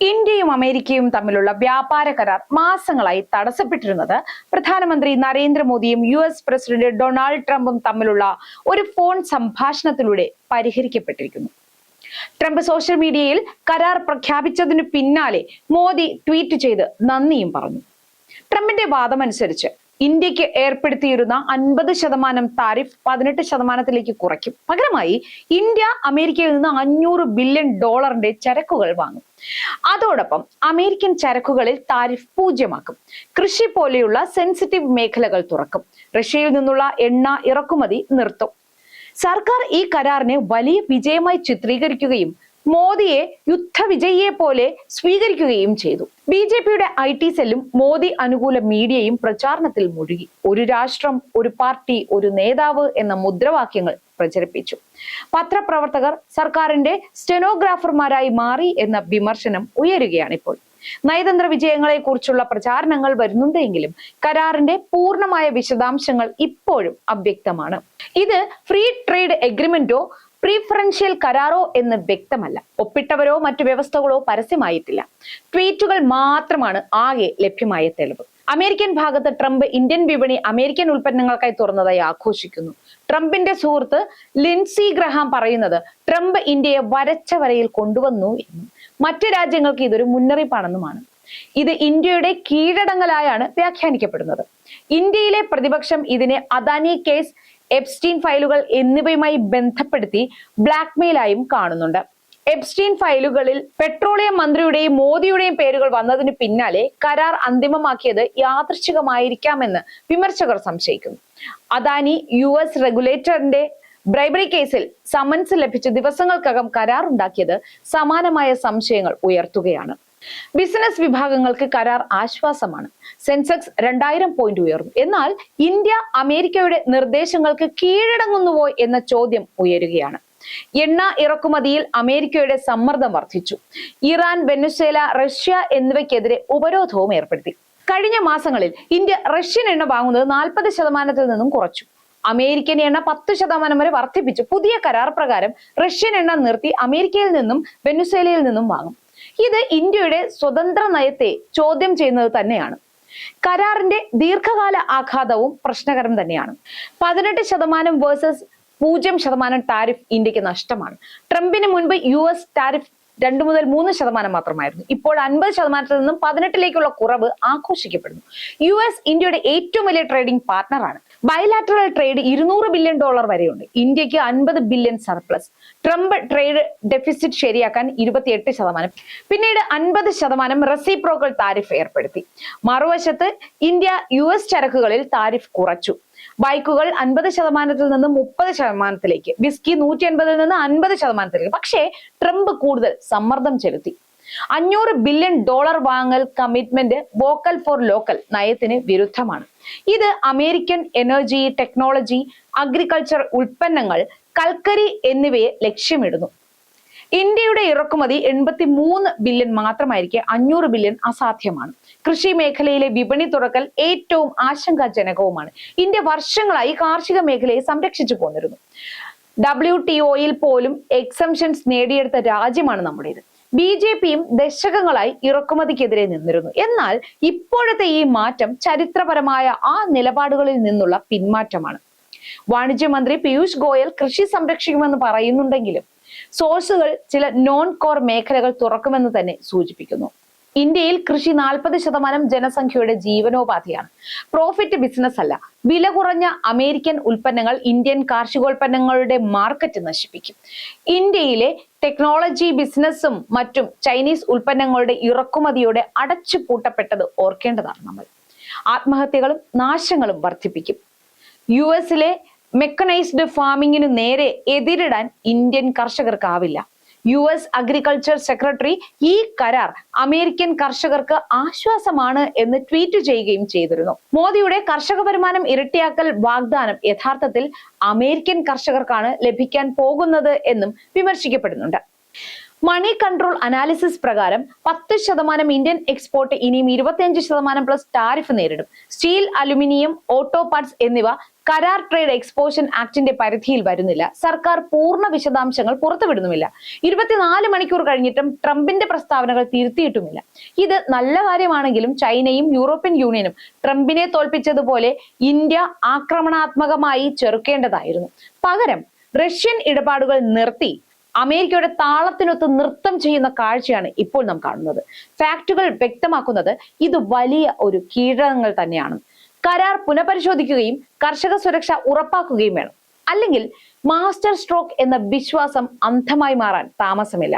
ഇന്ത്യയും അമേരിക്കയും തമ്മിലുള്ള വ്യാപാര കരാർ മാസങ്ങളായി തടസ്സപ്പെട്ടിരുന്നത് പ്രധാനമന്ത്രി നരേന്ദ്രമോദിയും യു എസ് പ്രസിഡന്റ് ഡൊണാൾഡ് ട്രംപും തമ്മിലുള്ള ഒരു ഫോൺ സംഭാഷണത്തിലൂടെ പരിഹരിക്കപ്പെട്ടിരിക്കുന്നു. ട്രംപ് സോഷ്യൽ മീഡിയയിൽ കരാർ പ്രഖ്യാപിച്ചതിനു പിന്നാലെ മോദി ട്വീറ്റ് ചെയ്ത് നന്ദിയും പറഞ്ഞു. ട്രംപിന്റെ വാദമനുസരിച്ച് ഇന്ത്യയ്ക്ക് ഏർപ്പെടുത്തിയിരുന്ന അൻപത് ശതമാനം താരിഫ് പതിനെട്ട് ശതമാനത്തിലേക്ക് കുറയ്ക്കും. പകരമായി ഇന്ത്യ അമേരിക്കയിൽ നിന്ന് അഞ്ഞൂറ് ബില്യൺ ഡോളറിന്റെ ചരക്കുകൾ വാങ്ങും. അതോടൊപ്പം അമേരിക്കൻ ചരക്കുകളിൽ താരിഫ് പൂജ്യമാക്കും. കൃഷി പോലെയുള്ള സെൻസിറ്റീവ് മേഖലകൾ തുറക്കും. റഷ്യയിൽ നിന്നുള്ള എണ്ണ ഇറക്കുമതി നിർത്തും. സർക്കാർ ഈ കരാറിനെ വലിയ വിജയമായി ചിത്രീകരിക്കുകയും മോദിയെ യുദ്ധവിജയിയെ പോലെ സ്വീകരിക്കുകയും ചെയ്തു. ബി ജെ പിയുടെ ഐ ടി സെല്ലും മോദി അനുകൂല മീഡിയയും പ്രചാരണത്തിൽ മുഴുകി. ഒരു രാഷ്ട്രം ഒരു പാർട്ടി ഒരു നേതാവ് എന്ന മുദ്രാവാക്യങ്ങൾ പ്രചരിപ്പിച്ചു. പത്രപ്രവർത്തകർ സർക്കാരിന്റെ സ്റ്റെനോഗ്രാഫർമാരായി മാറി എന്ന വിമർശനം ഉയരുകയാണിപ്പോൾ. നയതന്ത്ര വിജയങ്ങളെ കുറിച്ചുള്ള പ്രചാരണങ്ങൾ വരുന്നുണ്ടെങ്കിലും കരാറിന്റെ പൂർണമായ വിശദാംശങ്ങൾ ഇപ്പോഴും അവ്യക്തമാണ്. ഇത് ഫ്രീ ട്രേഡ് എഗ്രിമെന്റോ പ്രീഫറൻഷ്യൽ കരാറോ എന്ന് വ്യക്തമല്ല. ഒപ്പിട്ടവരോ മറ്റു വ്യവസ്ഥകളോ പരസ്യമായിട്ടില്ല. ട്വീറ്റുകൾ മാത്രമാണ് ആകെ ലഭ്യമായ തെളിവ്. അമേരിക്കൻ ഭാഗത്ത് ട്രംപ് ഇന്ത്യൻ വിപണി അമേരിക്കൻ ഉൽപ്പന്നങ്ങൾക്കായി തുറന്നതായി ആഘോഷിക്കുന്നു. ട്രംപിന്റെ സുഹൃത്ത് ലിൻസി ഗ്രഹാം പറയുന്നത് ട്രംപ് ഇന്ത്യയെ വരച്ച വരയിൽ കൊണ്ടുവന്നു എന്നും. മറ്റു രാജ്യങ്ങൾക്ക് ഇതൊരു മുന്നറിയിപ്പാണെന്നുമാണ്. ഇത് ഇന്ത്യയുടെ കീഴടങ്ങലായാണ് വ്യാഖ്യാനിക്കപ്പെടുന്നത്. ഇന്ത്യയിലെ പ്രതിപക്ഷം ഇതിനെ അദാനി കേസ് എപ്സ്റ്റീൻ ഫയലുകൾ എന്നിവയുമായി ബന്ധപ്പെടുത്തി ബ്ലാക്ക്മെയിലായും കാണുന്നുണ്ട്. എബ്സ്റ്റീൻ ഫയലുകളിൽ പെട്രോളിയം മന്ത്രിയുടെയും മോദിയുടെയും പേരുകൾ വന്നതിന് പിന്നാലെ കരാർ അന്തിമമാക്കിയത് യാദൃശികമായിരിക്കാമെന്ന് വിമർശകർ സംശയിക്കുന്നു. അദാനി യു എസ് റെഗുലേറ്ററിന്റെ ബ്രൈബറി കേസിൽ സമൻസ് ലഭിച്ച ദിവസങ്ങൾക്കകം കരാർ ഉണ്ടാക്കിയത് സമാനമായ സംശയങ്ങൾ ഉയർത്തുകയാണ്. ബിസിനസ് വിഭാഗങ്ങൾക്ക് കരാർ ആശ്വാസമാണ്. സെൻസെക്സ് രണ്ടായിരം പോയിന്റ് ഉയർന്നു. എന്നാൽ ഇന്ത്യ അമേരിക്കയുടെ നിർദ്ദേശങ്ങൾക്ക് കീഴടങ്ങുന്നുവോ എന്ന ചോദ്യം ഉയരുകയാണ്. എണ്ണ ഇറക്കുമതിയിൽ അമേരിക്കയുടെ സമ്മർദ്ദം വർദ്ധിച്ചു. ഇറാൻ വെനുസേല റഷ്യ എന്നിവയ്ക്കെതിരെ ഉപരോധവും ഏർപ്പെടുത്തി. കഴിഞ്ഞ മാസങ്ങളിൽ ഇന്ത്യ റഷ്യൻ എണ്ണ വാങ്ങുന്നത് നാൽപ്പത് ശതമാനത്തിൽ നിന്നും കുറച്ചു. അമേരിക്കൻ എണ്ണ പത്ത് ശതമാനം വരെ വർദ്ധിപ്പിച്ചു. പുതിയ കരാർ പ്രകാരം റഷ്യൻ എണ്ണ നിർത്തി അമേരിക്കയിൽ നിന്നും വെനുസേലയിൽ നിന്നും വാങ്ങും. ഇത് ഇന്ത്യയുടെ സ്വതന്ത്ര നയത്തെ ചോദ്യം ചെയ്യുന്നത് തന്നെയാണ്. കരാറിന്റെ ദീർഘകാല ആഘാതവും പ്രശ്നകരം തന്നെയാണ്. പതിനെട്ട് ശതമാനം വേഴ്സസ് പൂജ്യം ശതമാനം ടാരിഫ് ഇന്ത്യയ്ക്ക് നഷ്ടമാണ്. ട്രംപിന് മുൻപ് യു എസ് ടാരിഫ് രണ്ടു മുതൽ മൂന്ന് ശതമാനം മാത്രമായിരുന്നു. ഇപ്പോൾ അൻപത് ശതമാനത്തിൽ നിന്നും പതിനെട്ടിലേക്കുള്ള കുറവ് ആഘോഷിക്കപ്പെടുന്നു. യു എസ് ഇന്ത്യയുടെ ഏറ്റവും വലിയ ട്രേഡിംഗ് പാർട്ണറാണ്. ബയലാറ്ററൽ ട്രേഡ് ഇരുന്നൂറ് ബില്യൺ ഡോളർ വരെയുണ്ട്. ഇന്ത്യയ്ക്ക് അൻപത് billion surplus Trump trade deficit ശരിയാക്കാൻ ഇരുപത്തിയെട്ട് ശതമാനം. പിന്നീട് അൻപത് ശതമാനം റെസിപ്രോക്കൽ താരിഫ് ഏർപ്പെടുത്തി. മറുവശത്ത് ഇന്ത്യ യു എസ് ചരക്കുകളിൽ താരിഫ് കുറച്ചു. ബൈക്കുകൾ അൻപത് ശതമാനത്തിൽ നിന്ന് മുപ്പത് ശതമാനത്തിലേക്ക്. വിസ്കി നൂറ്റി അൻപതിൽ നിന്ന് അൻപത് ശതമാനത്തിലേക്ക്. പക്ഷേ ട്രംപ് കൂടുതൽ സമ്മർദ്ദം ചെലുത്തി. അഞ്ഞൂറ് ബില്യൺ ഡോളർ വാങ്ങൽ കമ്മിറ്റ്മെന്റ് വോക്കൽ ഫോർ ലോക്കൽ നയത്തിന് വിരുദ്ധമാണ്. ഇത് അമേരിക്കൻ എനർജി ടെക്നോളജി അഗ്രികൾച്ചർ ഉൽപ്പന്നങ്ങൾ കൽക്കരി എന്നിവയെ ലക്ഷ്യമിടുന്നു. ഇന്ത്യയുടെ ഇറക്കുമതി എൺപത്തി മൂന്ന് ബില്യൺ മാത്രമായിരിക്കെ അഞ്ഞൂറ് ബില്യൺ അസാധ്യമാണ്. കൃഷി മേഖലയിലെ വിപണി തുറക്കൽ ഏറ്റവും ആശങ്കാജനകവുമാണ്. ഇന്ത്യ വർഷങ്ങളായി കാർഷിക മേഖലയെ സംരക്ഷിച്ചു പോന്നിരുന്നു. ഡബ്ല്യു ടി ഒയിൽ പോലും എക്സംഷൻസ് നേടിയെടുത്ത രാജ്യമാണ് നമ്മുടേത്. ബി ജെ പിയും ദശകങ്ങളായി ഇറക്കുമതിക്കെതിരെ നിന്നിരുന്നു. എന്നാൽ ഇപ്പോഴത്തെ ഈ മാറ്റം ചരിത്രപരമായ ആ നിലപാടുകളിൽ നിന്നുള്ള പിന്മാറ്റമാണ്. വാണിജ്യമന്ത്രി പീയൂഷ് ഗോയൽ കൃഷി സംരക്ഷിക്കുമെന്ന് പറയുന്നുണ്ടെങ്കിലും സോഴ്സുകൾ ചില നോൺ കോർ മേഖലകൾ തുറക്കുമെന്ന് തന്നെ സൂചിപ്പിക്കുന്നു. ഇന്ത്യയിൽ കൃഷി നാൽപ്പത് ശതമാനം ജനസംഖ്യയുടെ ജീവനോപാധിയാണ്. പ്രോഫിറ്റ് ബിസിനസ് അല്ല. വില കുറഞ്ഞ അമേരിക്കൻ ഉൽപ്പന്നങ്ങൾ ഇന്ത്യൻ കാർഷികോൽപ്പന്നങ്ങളുടെ മാർക്കറ്റ് നശിപ്പിക്കും. ഇന്ത്യയിലെ ടെക്നോളജി ബിസിനസ്സും മറ്റും ചൈനീസ് ഉൽപ്പന്നങ്ങളുടെ ഇറക്കുമതിയോടെ അടച്ചു പൂട്ടപ്പെട്ടത് ഓർക്കേണ്ടതാണ് നമ്മൾ. ആത്മഹത്യകളും നാശങ്ങളും വർദ്ധിപ്പിക്കും. യു എസിലെ മെക്കനൈസ്ഡ് ഫാമിങ്ങിനു നേരെ എതിരിടാൻ ഇന്ത്യൻ കർഷകർക്കാവില്ല. യു എസ് അഗ്രികൾച്ചർ സെക്രട്ടറി ഈ കരാർ അമേരിക്കൻ കർഷകർക്ക് ആശ്വാസമാണ് എന്ന് ട്വീറ്റ് ചെയ്യുകയും ചെയ്തിരുന്നു. മോദിയുടെ കർഷക വരുമാനം ഇരട്ടിയാക്കൽ വാഗ്ദാനം യഥാർത്ഥത്തിൽ അമേരിക്കൻ കർഷകർക്കാണ് ലഭിക്കാൻ പോകുന്നത് എന്നും വിമർശിക്കപ്പെടുന്നുണ്ട്. മണി കൺട്രോൾ അനാലിസിസ് പ്രകാരം പത്ത് ശതമാനം ഇന്ത്യൻ എക്സ്പോർട്ട് ഇനിയും ഇരുപത്തിയഞ്ച് ശതമാനം പ്ലസ് ടാരിഫ് നേരിടും. സ്റ്റീൽ അലുമിനിയം ഓട്ടോ പാർട്സ് എന്നിവ കരാർ ട്രേഡ് എക്സ്പോഷൻ ആക്ടിന്റെ പരിധിയിൽ വരുന്നില്ല. സർക്കാർ പൂർണ വിശദാംശങ്ങൾ പുറത്തുവിടുന്നുമില്ല. ഇരുപത്തിനാല് മണിക്കൂർ കഴിഞ്ഞിട്ടും ട്രംപിന്റെ പ്രസ്താവനകൾ തിരുത്തിയിട്ടുമില്ല. ഇത് നല്ല കാര്യമാണെങ്കിലും ചൈനയും യൂറോപ്യൻ യൂണിയനും ട്രംപിനെ തോൽപ്പിച്ചതുപോലെ ഇന്ത്യ ആക്രമണാത്മകമായി ചെറുക്കേണ്ടതായിരുന്നു. പകരം റഷ്യൻ ഇടപാടുകൾ നിർത്തി അമേരിക്കയുടെ താളത്തിനൊത്ത് നൃത്തം ചെയ്യുന്ന കാഴ്ചയാണ് ഇപ്പോൾ നാം കാണുന്നത്. ഫാക്ടുകൾ വ്യക്തമാക്കുന്നത് ഇത് വലിയ ഒരു കീഴടങ്ങൾ തന്നെയാണ്. കരാർ പുനഃപരിശോധിക്കുകയും കർഷക സുരക്ഷ ഉറപ്പാക്കുകയും വേണം. അല്ലെങ്കിൽ മാസ്റ്റർ സ്ട്രോക്ക് എന്ന വിശ്വാസം അന്ധമായി മാറാൻ താമസമില്ല.